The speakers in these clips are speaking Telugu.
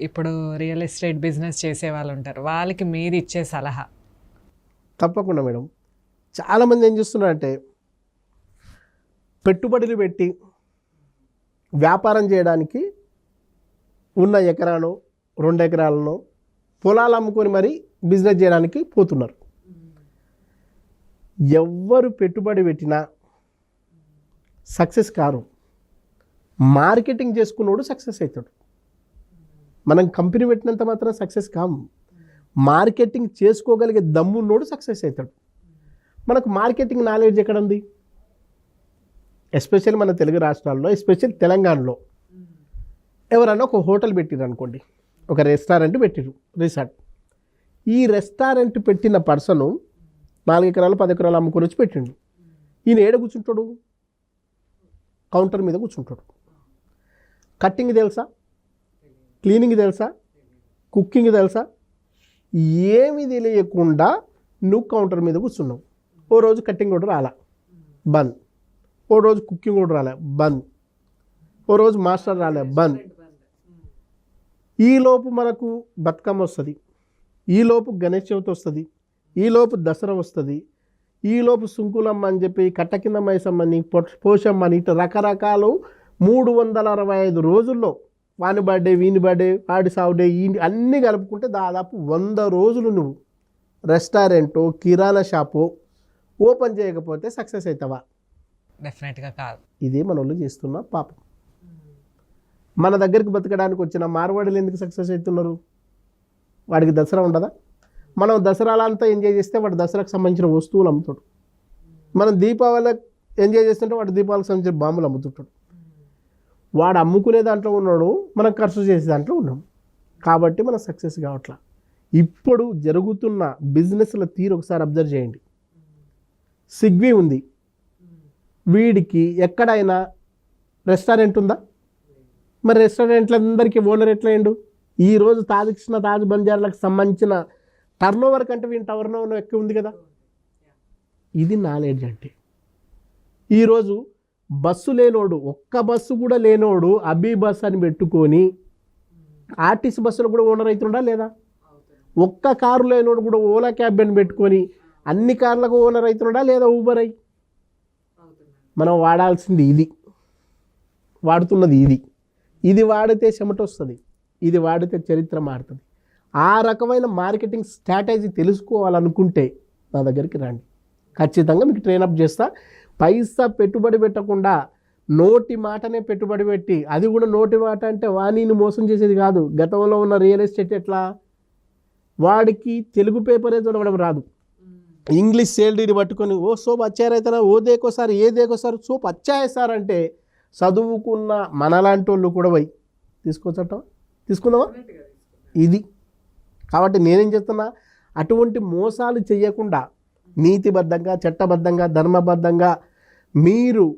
ఇప్పుడు రియల్ ఎస్టేట్ బిజినెస్ చేసే వాళ్ళు ఉంటారు వాళ్ళకి మీరు ఇచ్చే సలహా. తప్పకుండా మేడం. చాలామంది ఏం చేస్తున్నారంటే పెట్టుబడులు పెట్టి వ్యాపారం చేయడానికి ఉన్న ఎకరాను రెండు ఎకరాలను పొలాలు అమ్ముకొని మరీ బిజినెస్ చేయడానికి పోతున్నారు. ఎవ్వరు పెట్టుబడి పెట్టినా సక్సెస్ కారు. మార్కెటింగ్ చేసుకున్నోడు సక్సెస్ అవుతాడు. మనం కంపెనీ పెట్టినంత మాత్రం సక్సెస్ కాము మార్కెటింగ్ చేసుకోగలిగే దమ్మున్నోడు సక్సెస్ అవుతాడు. మనకు మార్కెటింగ్ నాలెడ్జ్ ఎక్కడ ఉంది ఎస్పెషల్ మన తెలుగు రాష్ట్రాల్లో ఎస్పెషల్ తెలంగాణలో. ఎవరైనా ఒక హోటల్ పెట్టిరు అనుకోండి. ఒక రెస్టారెంట్ పెట్టిరు రిసార్ట్. ఈ రెస్టారెంట్ పెట్టిన పర్సను నాలుగు ఎకరాలు పది ఎకరాలు అమ్ముకొని వచ్చి పెట్టిండు. ఈయన ఏడ కూర్చుంటాడు? కౌంటర్ మీద కూర్చుంటాడు. కట్టింగ్ తెలుసా? క్లీనింగ్ తెలుసా? కుకింగ్ తెలుసా? ఏమి తెలియకుండా నువ్వు కౌంటర్ మీద కూర్చున్నావు. ఓ రోజు కట్టింగ్ కూడా రాలా. బంద్. ఓ రోజు కుకింగ్ కూడా రాలే. బంద్. ఓ రోజు మాస్టర్ రాలే. బంద్. ఈలోపు మనకు బతుకమ్మ వస్తుంది. ఈలోపు గణేష్ చవితి వస్తుంది. ఈలోపు దసరా వస్తుంది. ఈలోపు సుంకులమ్మ అని చెప్పి కట్ట కింద మైసమ్మని పోషమ్మని ఇట్లా రకరకాలు మూడు వందల అరవై ఐదు రోజుల్లో వాని బర్త్డే వీని బర్త్డే వాడి సావుడే ఈ అన్నీ కలుపుకుంటే దాదాపు వంద రోజులు నువ్వు రెస్టారెంటో కిరాణా షాపు ఓపెన్ చేయకపోతే సక్సెస్ అవుతావా డెఫినెట్గా కాదు. ఇదే మన వాళ్ళు చేస్తున్న పాపం. మన దగ్గరికి బతకడానికి వచ్చిన మార్వాడీలు ఎందుకు సక్సెస్ అవుతున్నారు వాడికి దసరా ఉండదా? మనం దసరాలో అంతా ఎంజాయ్ చేస్తే వాడు దసరాకు సంబంధించిన వస్తువులు అమ్ముతాడు. మనం దీపావళి ఎంజాయ్ చేస్తుంటే వాడు దీపావళికి సంబంధించిన బాంబులు అమ్ముతుంటాడు. వాడు అమ్ముకునే దాంట్లో ఉన్నాడు మనం ఖర్చు చేసే దాంట్లో ఉన్నాం. కాబట్టి మనం సక్సెస్ కావట్లా. ఇప్పుడు జరుగుతున్న బిజినెస్ల తీరు ఒకసారి అబ్జర్వ్ చేయండి. సిగ్వి ఉంది. వీడికి ఎక్కడైనా రెస్టారెంట్ ఉందా? మరి రెస్టారెంట్లందరికీ ఓనర్ ఎట్లా అయిండు ఈరోజు తాజకృష్ణ తాజ్ బంజార్లకు సంబంధించిన టర్న్ ఓవర్ కంటే వీని టర్న్ ఓవర్ ఎక్కువ ఉంది కదా? ఇది నాలెడ్జ్ అంటే. ఈరోజు బస్సు లేనోడు ఒక్క బస్సు కూడా లేనోడు అబీ బస్ అని పెట్టుకొని ఆర్టీసీ బస్సులో కూడా ఓనర్ అవుతుండా లేదా? ఒక్క కారు లేనోడు కూడా ఓలా క్యాబ్ అని పెట్టుకొని అన్ని కార్లకు ఓనర్ అవుతుండా లేదా ఊబర్ అయి? మనం వాడాల్సింది ఇది. వాడుతున్నది ఇది. ఇది వాడితే చెమట వస్తుంది. ఇది వాడితే చరిత్ర మారుతుంది. ఆ రకమైన మార్కెటింగ్ స్ట్రాటజీ తెలుసుకోవాలనుకుంటే నా దగ్గరికి రండి. ఖచ్చితంగా మీకు ట్రైన్ అప్ చేస్తా. పైసా పెట్టుబడి పెట్టకుండా నోటి మాటనే పెట్టుబడి పెట్టి అది కూడా నోటి మాట అంటే వాణిని మోసం చేసేది కాదు. గతంలో ఉన్న రియల్ ఎస్టేట్ ఎట్లా? వాడికి తెలుగు పేపరే చదవడం రాదు. ఇంగ్లీష్ సేల్డీని పట్టుకొని ఓ సోప్ వచ్చారైతే ఓ దేకోసారి ఏ దేకోసారి? సోప్ వచ్చాయి సార్ అంటే చదువుకున్న మనలాంటి వాళ్ళు కూడా పోయి తీసుకోవచ్చట తీసుకుందామా? ఇది. కాబట్టి నేనేం చెప్తున్నా అటువంటి మోసాలు చేయకుండా నీతిబద్ధంగా చట్టబద్ధంగా ధర్మబద్ధంగా మీరు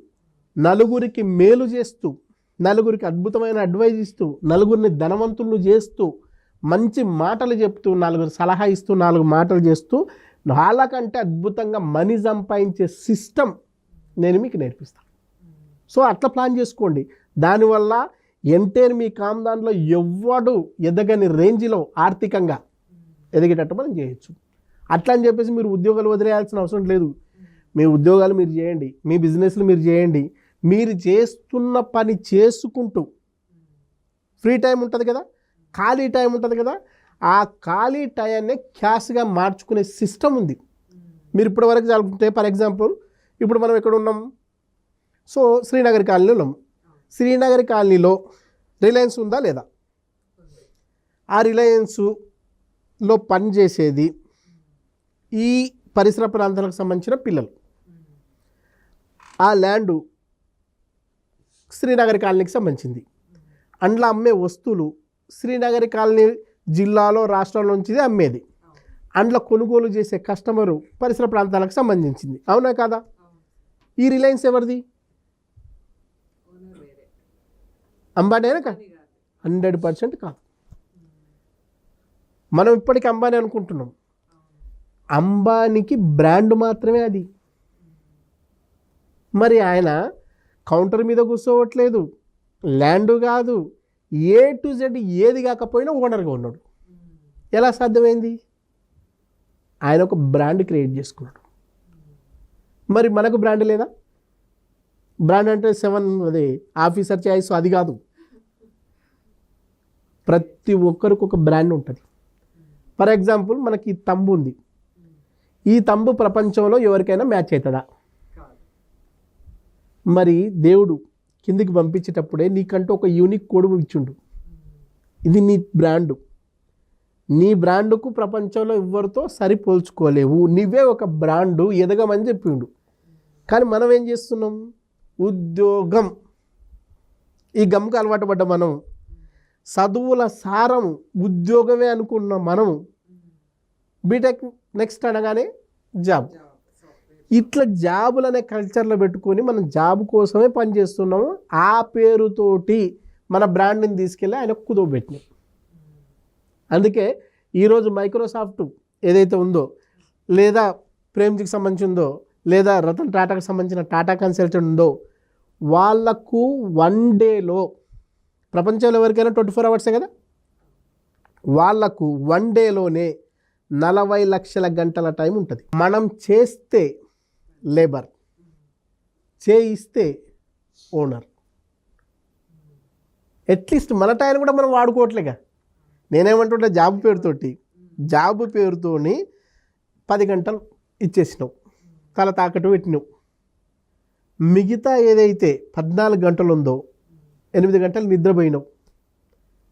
నలుగురికి మేలు చేస్తూ నలుగురికి అద్భుతమైన అడ్వైజ్ ఇస్తూ నలుగురిని ధనవంతులను చేస్తూ మంచి మాటలు చెప్తూ నలుగురు సలహా ఇస్తూ నాలుగు మాటలు చేస్తూ వాళ్ళకంటే అద్భుతంగా మనీ సంపాదించే సిస్టమ్ నేను మీకు నేర్పిస్తాను సో అట్లా ప్లాన్ చేసుకోండి. దానివల్ల ఎంటైర్ మీ కామ్దాన్లో ఎవ్వడు ఎదగని రేంజ్లో ఆర్థికంగా ఎదిగేటట్టు మనం చేయొచ్చు. అట్లా అని చెప్పేసి మీరు ఉద్యోగాలు వదిలేయాల్సిన అవసరం లేదు. మీ ఉద్యోగాలు మీరు చేయండి మీ బిజినెస్లు మీరు చేయండి మీరు చేస్తున్న పని చేసుకుంటూ ఫ్రీ టైం ఉంటుంది కదా ఖాళీ టైం ఉంటుంది కదా ఆ ఖాళీ టైంనే క్యాష్గా మార్చుకునే సిస్టమ్ ఉంది. మీరు ఇప్పటి వరకు చదువుకుంటే ఫర్ ఎగ్జాంపుల్ ఇప్పుడు మనం ఎక్కడ ఉన్నాం? సో శ్రీనగర్ కాలనీలో ఉన్నాం. శ్రీనగర్ కాలనీలో రిలయన్స్ ఉందా లేదా? ఆ రిలయన్స్లో పనిచేసేది ఈ పరిసర ప్రాంతాలకు సంబంధించిన పిల్లలు. ఆ ల్యాండు శ్రీనగర్ కాలనీకి సంబంధించింది. అందులో అమ్మే వస్తువులు శ్రీనగర్ కాలనీ జిల్లాలో రాష్ట్రం నుంచిది అమ్మేది. అందులో కొనుగోలు చేసే కస్టమరు పరిసర ప్రాంతాలకు సంబంధించింది. అవునా కాదా? ఈ రిలయన్స్ ఎవరిది? అంబానీనా కాదు? హండ్రెడ్ పర్సెంట్ కాదు. మనం ఇప్పటికీ అంబానీ అనుకుంటున్నాం. అంబానీకి బ్రాండ్ మాత్రమే అది. మరి ఆయన కౌంటర్ మీద కూర్చోవట్లేదు. ల్యాండ్ కాదు. ఏ టు జెడ్ ఏది కాకపోయినా ఓనర్గా ఉన్నాడు. ఎలా సాధ్యమైంది? ఆయన ఒక బ్రాండ్ క్రియేట్ చేసుకున్నాడు. మరి మనకు బ్రాండ్ లేదా? బ్రాండ్ అంటే సెవెన్ అది ఆఫీసర్ చాయిస్ అది కాదు. ప్రతి ఒక్కరికి ఒక బ్రాండ్ ఉంటుంది. ఫర్ ఎగ్జాంపుల్ మనకి ఈ తంబు ఉంది. ఈ తంబు ప్రపంచంలో ఎవరికైనా మ్యాచ్ అవుతుందా మరి దేవుడు కిందికి పంపించేటప్పుడే నీకంటూ ఒక యూనిక్ కోడ్ ఇచ్చిండు. ఇది నీ బ్రాండు నీ బ్రాండుకు ప్రపంచంలో ఎవరితో సరిపోల్చుకోలేవు. నువ్వే ఒక బ్రాండు ఎదగమని చెప్పిండు. కానీ మనం ఏం చేస్తున్నాం? ఉద్యోగం. ఈ గమ్కి అలవాటు పడ్డ మనం. చదువుల సారం ఉద్యోగమే అనుకున్న మనం బీటెక్ నెక్స్ట్ అనగానే జాబ్ ఇట్లా జాబులు అనే కల్చర్లో పెట్టుకొని మనం జాబ్ కోసమే పనిచేస్తున్నాము ఆ పేరుతోటి మన బ్రాండ్ని తీసుకెళ్ళి ఆయన కుదవబెట్టినాం అందుకే ఈరోజు మైక్రోసాఫ్ట్ ఏదైతే ఉందో లేదా ప్రేమ్జీకి సంబంధించి ఉందో లేదా రతన్ టాటాకి సంబంధించిన టాటా కన్సల్టెంట్ ఉందో వాళ్ళకు వన్ డేలో ప్రపంచంలో ఎవరికైనా ట్వంటీ ఫోర్ అవర్సే కదా? వాళ్ళకు వన్ డేలోనే నలభై లక్షల గంటల టైం ఉంటుంది. మనం చేస్తే లేబర్. చేయిస్తే ఓనర్. అట్లీస్ట్ మన టైం కూడా మనం వాడుకోవట్లేగా. నేనేమంటుంటే జాబ్ పేరుతోటి జాబ్ పేరుతోని పది గంటలు ఇచ్చేసినావు. తల తాకట్టు పెట్టినావు. మిగతా ఏదైతే పద్నాలుగు గంటలు ఉందో ఎనిమిది గంటలు నిద్రపోయినావు.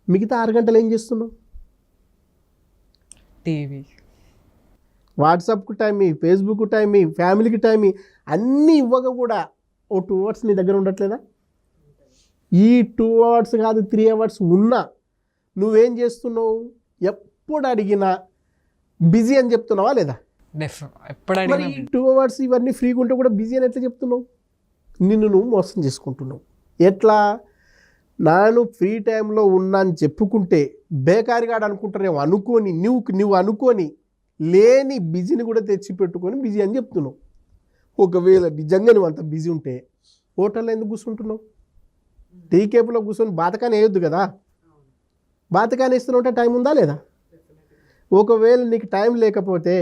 మిగతా ఆరు గంటలు ఏం చేస్తున్నావు? టీవీ. వాట్సాప్కు టైం ఫేస్బుక్ టైం ఫ్యామిలీకి టైం. అన్నీ ఇవ్వక కూడా ఓ టూ అవర్స్ నీ దగ్గర ఉండట్లేదా? ఈ టూ అవర్స్ కాదు త్రీ అవర్స్ ఉన్నా నువ్వేం చేస్తున్నావు? ఎప్పుడు అడిగినా బిజీ అని చెప్తున్నావా లేదా? మరి టూ అవర్స్ ఇవన్నీ ఫ్రీగా ఉంటే కూడా బిజీ అని ఎట్లా చెప్తున్నావు? నిన్ను నువ్వు మోసం చేసుకుంటున్నావు. ఎట్లా? నాను ఫ్రీ టైంలో ఉన్నా అని చెప్పుకుంటే బేకారిగాడు అనుకుంటారేమో అనుకోని నువ్వు నువ్వు అనుకోని లేని బిజీని కూడా తెచ్చి పెట్టుకొని బిజీ అని చెప్తున్నావు. ఒకవేళ నిజంగా నువ్వు అంత బిజీ ఉంటే హోటల్లో ఎందుకు కూర్చుంటున్నావు? టీ కేపులో కూర్చొని బాతకాని వేయొద్దు కదా? బాతకాని ఇస్తుంటే టైం ఉందా లేదా? ఒకవేళ నీకు టైం లేకపోతే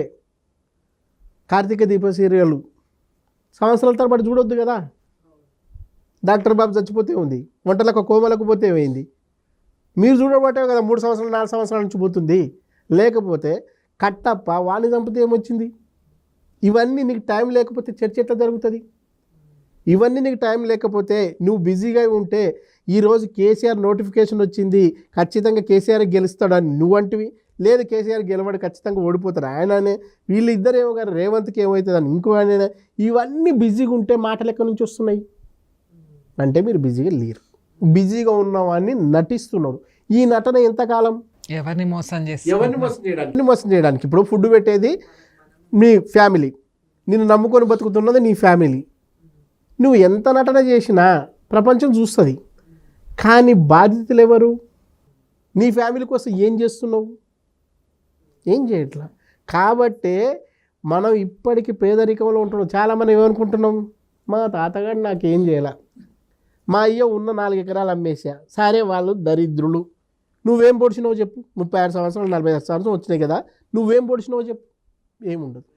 కార్తీక దీప సీరియల్ సంవత్సరాల తరబడి చూడొద్దు కదా? డాక్టర్ బాబు చచ్చిపోతే ఉంది వంటలకు కోమలకు పోతే ఏమైంది మీరు చూడబట్టే కదా మూడు సంవత్సరాలు నాలుగు సంవత్సరాల నుంచి పోతుంది. లేకపోతే కట్టప్ప వాళ్ళు చంపితే ఏమొచ్చింది? ఇవన్నీ నీకు టైం లేకపోతే చర్చ ఎట్లా జరుగుతుంది? ఇవన్నీ నీకు టైం లేకపోతే నువ్వు బిజీగా ఉంటే ఈరోజు కేసీఆర్ నోటిఫికేషన్ వచ్చింది ఖచ్చితంగా కేసీఆర్ గెలుస్తాడని నువ్వంటివి? లేదు కేసీఆర్ గెలవాడు ఖచ్చితంగా ఓడిపోతాడు. ఆయననే వీళ్ళిద్దరేమో కానీ రేవంత్కి ఏమవుతుందని ఇంకో ఆయన ఇవన్నీ బిజీగా ఉంటే మాటలు ఎక్కడి నుంచి వస్తున్నాయి? అంటే మీరు బిజీగా లేరు. బిజీగా ఉన్నవాడిని నటిస్తున్నారు. ఈ నటన ఎంతకాలం? ఎవరిని మోసం చేసి ఎవరిని మోసం చేయడానికి? మోసం చేయడానికి? ఇప్పుడు ఫుడ్ పెట్టేది నీ ఫ్యామిలీ. నిన్ను నమ్ముకొని బతుకుతున్నది నీ ఫ్యామిలీ. నువ్వు ఎంత నటన చేసినా ప్రపంచం చూస్తుంది. కానీ బాధితులు ఎవరు? నీ ఫ్యామిలీ కోసం ఏం చేస్తున్నావు? ఏం చేయట్లా? కాబట్టే మనం ఇప్పటికీ పేదరికంలో ఉంటున్నాం. చాలామంది ఏమనుకుంటున్నాం? మా తాతగారు నాకేం చేయాల? మా అయ్య ఉన్న నాలుగు ఎకరాలు అమ్మేసా సరే వాళ్ళు దరిద్రులు. నువ్వేం పొడిచినావో చెప్పు. ముప్పై ఆరు సంవత్సరాలు నలభై ఐదు సంవత్సరాలు వచ్చినాయి కదా. నువ్వేం పొడిచినావో చెప్పు. ఏముండదు.